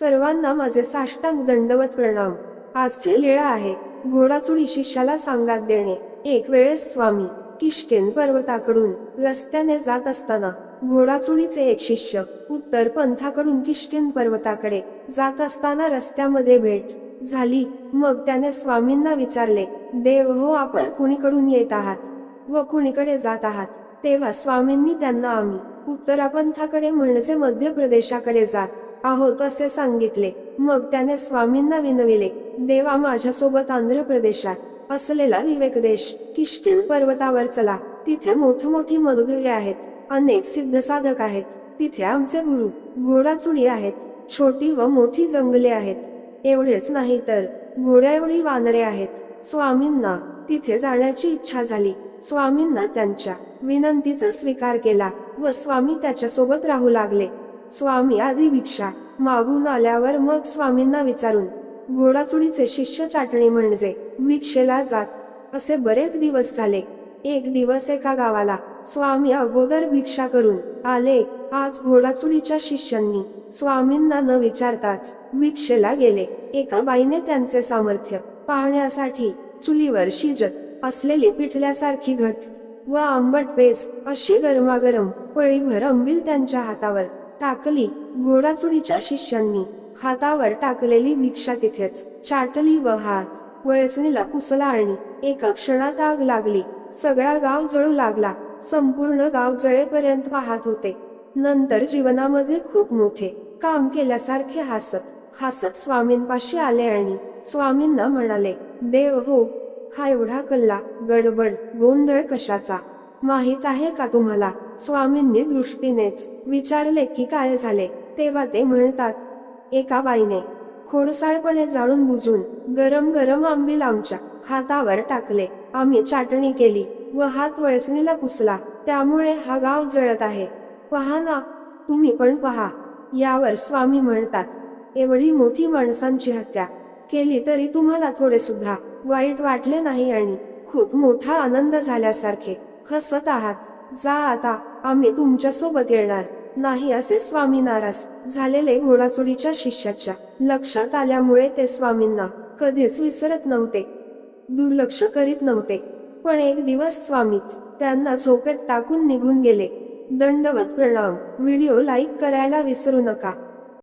सर्वांना माझे साष्टांग दंडवत प्रणाम. आजची लीळा आहे घोडाचुडी शिष्याला सांगात देणे. एक वेळेस स्वामी किशकेन पर्वताकडून रस्त्याने जात असताना घोडाचुडीचे एक शिष्य उत्तर पंथाकडून किशकेन पर्वताकडे जात असताना रस्त्यामध्ये भेट झाली. मग त्याने स्वामींना विचारले देव हो आपण कुणीकडून येत आहात? व कुणीकडे जात आहात? तेव्हा स्वामींनी त्यांना आम्ही उत्तरापंथाकडे म्हणजे मध्य प्रदेशाकडे जात आहोत असे सांगितले? मग त्याने स्वामींना विनविले देवा माझ्यासोबत आंध्र प्रदेशात असलेला विवेक देश किष्किन पर्वतावर चला. तिथे मोठमोठी मधुगिरे आहेत अनेक सिद्ध साधक आहेत. तिथे आमचे गुरु घोडाचुडी आहेत छोटी व मोठी जंगले आहेत. एवढेच नाही तर घोड्या एवढी वानरे आहेत. स्वामींना तिथे जाण्याची इच्छा झाली. स्वामींना त्यांच्या विनंतीचा स्वीकार केला व स्वामी त्याच्यासोबत राहू लागले. स्वामी आधी भिक्षा मागून आल्यावर मग स्वामींना विचारून घोडाचुडीचे शिष्य चाटणी म्हणजे भिक्षेला जात असे बरेच दिवस झाले. एक दिवस एका गावाला स्वामी अगोदर भिक्षा करून आले. आज घोडाचुडीच्या शिष्यांनी स्वामींना न विचारताच भिक्षेला गेले. एका बाईने त्यांचे सामर्थ्य पाहण्यासाठी चुलीवर शिजत असलेली पिठल्यासारखी घट व आंबट पेस अशी गरमागरम पळीभर अंबील त्यांच्या हातावर टाकली. घोडाचुडीच्या शिष्यांनी हातावर टाकलेली भिक्षा तिथेच चाटली व हात वळचणीला पुसला आणि एका क्षणात आग लागली. सगळा गाव जळू लागला. संपूर्ण गाव जळेपर्यंत पाहत होते. नंतर जीवनामध्ये खूप मोठे काम केल्यासारखे हसत हसत स्वामींपाशी आले आणि स्वामींना म्हणाले देव हो हा एवढा कल्ला गडबड गोंधळ कशाचा? माहीत आहे का तुम्हाला? स्वामींनी दृष्टीनेच विचारले की काय झाले? तेव्हा ते म्हणतात एका बाईने खोडसाळपणे जाणून बुजून गरम गरम आंबील आमच्या हातावर टाकले. आम्ही चाटणी केली व हात वळचणीला पुसला. त्यामुळे हा गाव जळत आहे. पहा ना तुम्ही पण पहा. यावर स्वामी म्हणतात एवढी मोठी माणसांची हत्या केली तरी तुम्हाला थोडे सुद्धा वाईट वाटले नाही आणि खूप मोठा आनंद झाल्यासारखे हसत आहात. जा आता आम्ही तुमच्यासोबत येणार. नाही असे स्वामी नाराज झालेले घोडाचुडीच्या शिष्याच्या लक्षात आल्यामुळे ते स्वामींना कधीच विसरत नव्हते. दुर्लक्ष करीत नव्हते. पण एक दिवस स्वामीच त्यांना झोपेत टाकून निघून गेले. दंडवत प्रणाम. व्हिडिओ लाईक करायला विसरू नका.